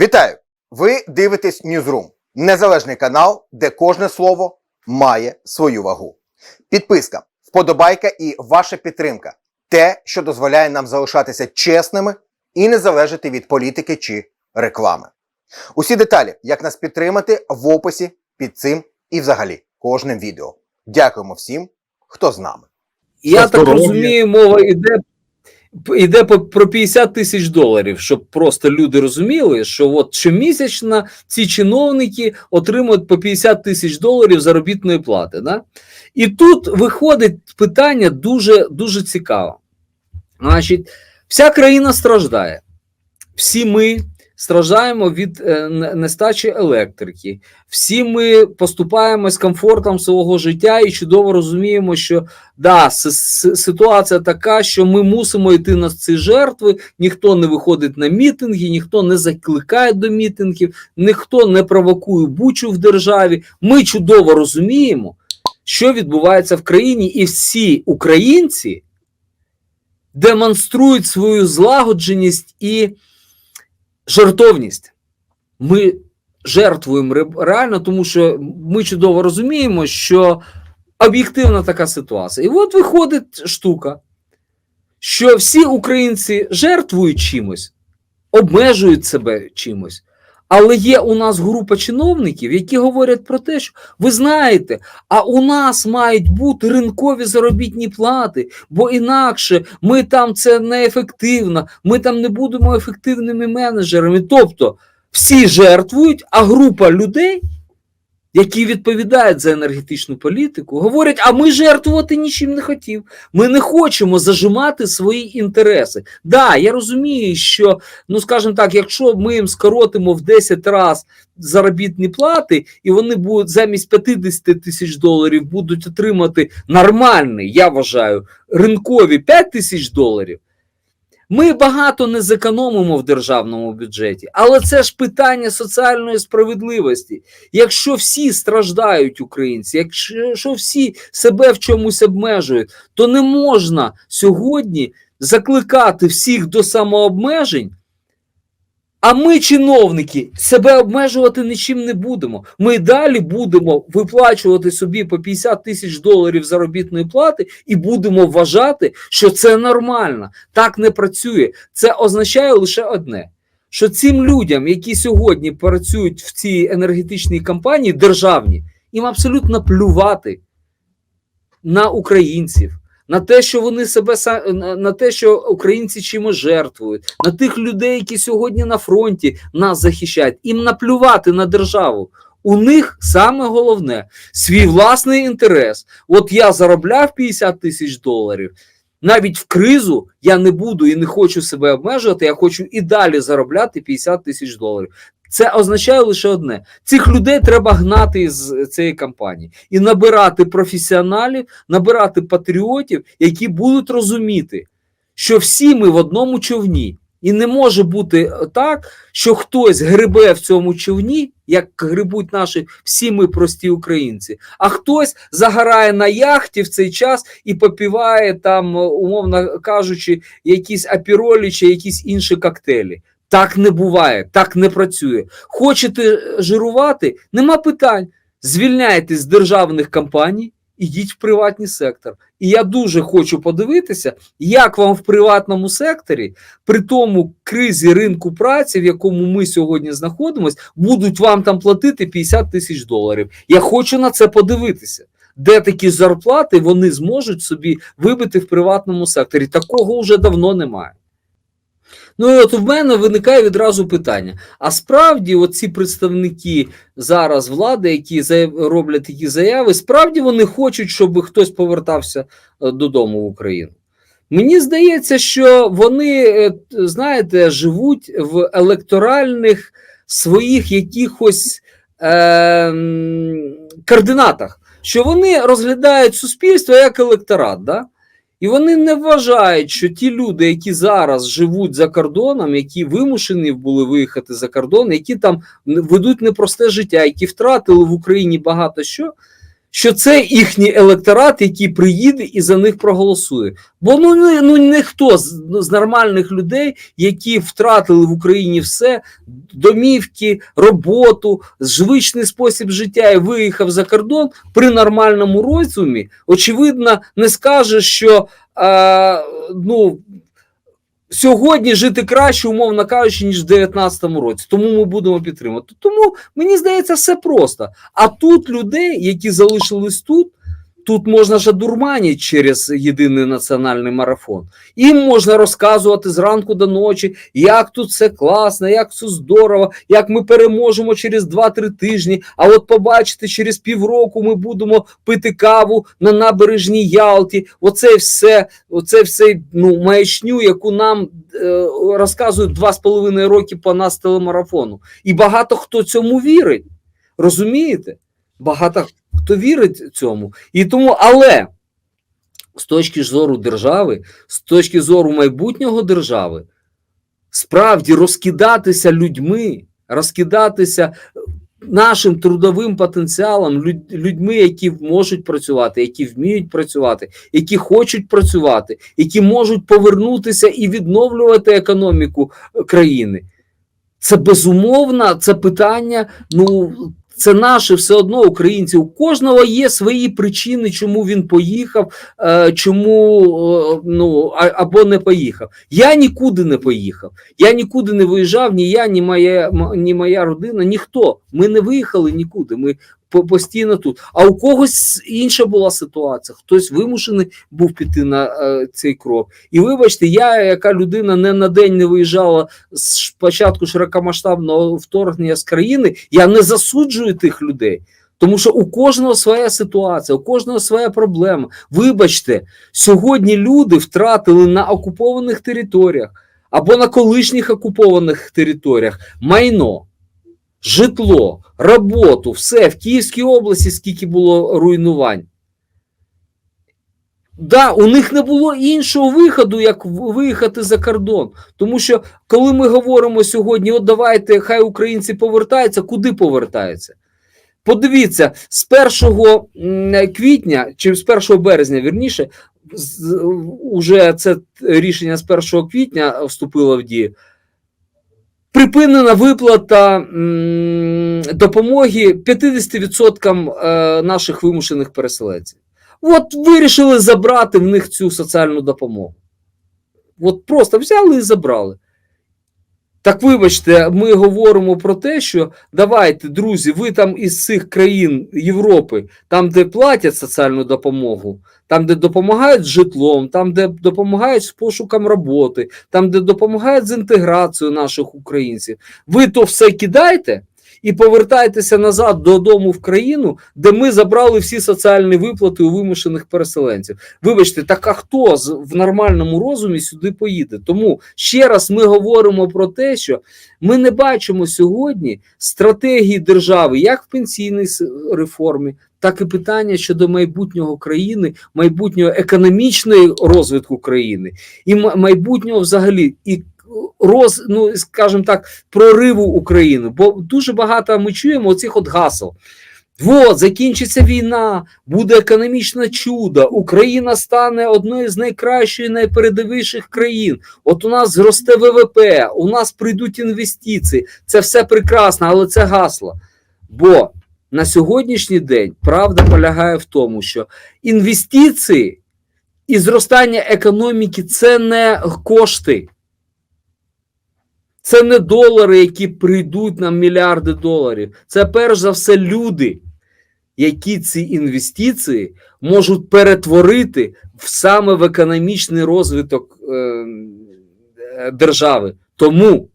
Вітаю! Ви дивитесь Newsroom, незалежний канал, де кожне слово має свою вагу. Підписка, вподобайка і ваша підтримка те, що дозволяє нам залишатися чесними і не залежати від політики чи реклами. Усі деталі, як нас підтримати, в описі під цим і взагалі кожним відео. Дякуємо всім, хто з нами. Я так розумію, мова йде, йде про 50 тисяч доларів, щоб просто люди розуміли, що от щомісячно ці чиновники отримують по 50 тисяч доларів заробітної плати. Да? І тут виходить питання дуже, дуже цікаве. Значить, вся країна страждає. Всі ми страждаємо від е, нестачі електрики. Всі ми поступаємо з комфортом свого життя і чудово розуміємо, що да, ситуація така, що ми мусимо йти на ці жертви. Ніхто не виходить на мітинги, ніхто не закликає до мітингів, ніхто не провокує бучу в державі. Ми чудово розуміємо, що відбувається в країні, і всі українці демонструють свою злагодженість і жертовність. Ми жертвуємо реально, тому що ми чудово розуміємо, що об'єктивна така ситуація. І от виходить штука, що всі українці жертвують чимось, обмежують себе чимось. Але є у нас група чиновників, які говорять про те, що ви знаєте, а у нас мають бути ринкові заробітні плати, бо інакше ми там це неефективно, ми там не будемо ефективними менеджерами. Тобто всі жертвують, а група людей, які відповідають за енергетичну політику, говорять: а ми жертвувати нічим не хотів. Ми не хочемо зажимати свої інтереси. Да, я розумію, що, ну скажімо так, якщо ми їм скоротимо в 10 разів заробітні плати, і вони будуть замість 50 тисяч доларів будуть отримати нормальний, я вважаю, ринкові 5 тисяч доларів. Ми багато не зекономимо в державному бюджеті, але це ж питання соціальної справедливості. Якщо всі страждають українці, якщо всі себе в чомусь обмежують, то не можна сьогодні закликати всіх до самообмежень. А ми, чиновники, себе обмежувати нічим не будемо. Ми далі будемо виплачувати собі по 50 тисяч доларів заробітної плати і будемо вважати, що це нормально. Так не працює. Це означає лише одне: що цим людям, які сьогодні працюють в цій енергетичній компанії, державні, їм абсолютно плювати на українців. На те, що вони себе на те, що українці чимось жертвують, на тих людей, які сьогодні на фронті нас захищають, їм наплювати на державу. У них саме головне свій власний інтерес. От я заробляв 50 тисяч доларів. Навіть в кризу я не буду і не хочу себе обмежувати. Я хочу і далі заробляти 50 тисяч доларів. Це означає лише одне: цих людей треба гнати з цієї кампанії і набирати професіоналів, набирати патріотів, які будуть розуміти, що всі ми в одному човні. І не може бути так, що хтось грибе в цьому човні, як грибуть наші всі ми прості українці, а хтось загорає на яхті в цей час і попіває там, умовно кажучи, якісь апіролі чи якісь інші коктейлі. Так не буває, так не працює. Хочете жирувати? Нема питань. Звільняйтесь з державних компаній, ідіть в приватний сектор. І я дуже хочу подивитися, як вам в приватному секторі, при тому кризі ринку праці, в якому ми сьогодні знаходимося, будуть вам там платити 50 тисяч доларів. Я хочу на це подивитися. Де такі зарплати вони зможуть собі вибити в приватному секторі? Такого вже давно немає. Ну і от в мене виникає відразу питання: а справді, оці представники зараз влади, які роблять такі заяви, справді вони хочуть, щоб хтось повертався е, додому в Україну? Мені здається, що вони, е, знаєте, живуть в електоральних своїх якихось е, м, координатах, що вони розглядають суспільство як електорат. Да? І вони не вважають, що ті люди, які зараз живуть за кордоном, які вимушені були виїхати за кордон, які там ведуть непросте життя, які втратили в Україні багато що, що це їхній електорат, який приїде і за них проголосує. Бо ну, ну, ніхто з, ну, з нормальних людей, які втратили в Україні все, домівки, роботу, звичний спосіб життя і виїхав за кордон при нормальному розумі, очевидно, не скаже, що е, ну, сьогодні жити краще, умовно кажучи, ніж в 2019 році. Тому ми будемо підтримувати. Тому мені здається, все просто. А тут людей, які залишились тут. Тут можна ж дурмані через єдиний національний марафон. Їм можна розказувати зранку до ночі, як тут все класно, як все здорово, як ми переможемо через 2-3 тижні. А от побачите, через півроку ми будемо пити каву на набережній Ялті. Оце все, оце все ну, маячню, яку нам е, розказують два з половиною роки по нас телемарафону. І багато хто цьому вірить. Розумієте? Багато хто вірить цьому. І тому, але з точки зору держави, з точки зору майбутнього держави, справді розкидатися людьми, розкидатися нашим трудовим потенціалом, люд- людьми, які можуть працювати, які вміють працювати, які хочуть працювати, які можуть повернутися і відновлювати економіку країни. Це безумовно, це питання. Ну це наше все одно українці. У кожного є свої причини, чому він поїхав, е, чому ну а- або не поїхав. Я нікуди не поїхав. Я нікуди не виїжджав, ні я, ні моя, ні моя родина, ніхто. Ми не виїхали нікуди. Ми постійно тут. А у когось інша була ситуація. Хтось вимушений був піти на е, цей крок. І вибачте, я, яка людина не на день не виїжджала з початку широкомасштабного вторгнення з країни, я не засуджую тих людей. Тому що у кожного своя ситуація, у кожного своя проблема. Вибачте, сьогодні люди втратили на окупованих територіях або на колишніх окупованих територіях майно, житло, роботу, все в Київській області, скільки було руйнувань. Да, у них не було іншого виходу, як виїхати за кордон. Тому що коли ми говоримо сьогодні, от давайте, хай українці повертаються, куди повертаються? Подивіться, з 1 квітня чи з 1 березня, вірніше, уже це рішення з 1 квітня вступило в дію. Припинена виплата допомоги 50% е, наших вимушених переселенців. От вирішили забрати в них цю соціальну допомогу. От просто взяли і забрали. Так вибачте, ми говоримо про те, що давайте, друзі, ви там із цих країн Європи, там, де платять соціальну допомогу, там, де допомагають з житлом, там, де допомагають з пошуком роботи, там, де допомагають з інтеграцією наших українців, ви то все кидаєте і повертайтеся назад додому в країну, де ми забрали всі соціальні виплати у вимушених переселенців. Вибачте, так а хто з, в нормальному розумі сюди поїде? Тому ще раз ми говоримо про те, що ми не бачимо сьогодні стратегії держави як в пенсійній реформі, так і питання щодо майбутнього країни, майбутнього економічної розвитку країни і майбутнього взагалі і роз, ну скажімо так, прориву України. Бо дуже багато ми чуємо оцих от гасел. От, закінчиться війна, буде економічне чудо, Україна стане одною з найкращих, найпередовіших країн. От у нас зросте ВВП, у нас прийдуть інвестиції. Це все прекрасно, але це гасло. Бо на сьогоднішній день правда полягає в тому, що інвестиції і зростання економіки це не кошти. Це не долари, які прийдуть нам мільярди доларів. Це перш за все люди, які ці інвестиції можуть перетворити в саме в економічний розвиток е, е, держави. Тому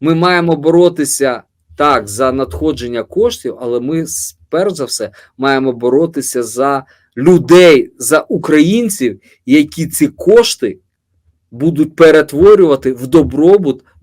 ми маємо боротися так за надходження коштів, але ми перш за все маємо боротися за людей, за українців, які ці кошти будуть перетворювати в добробут,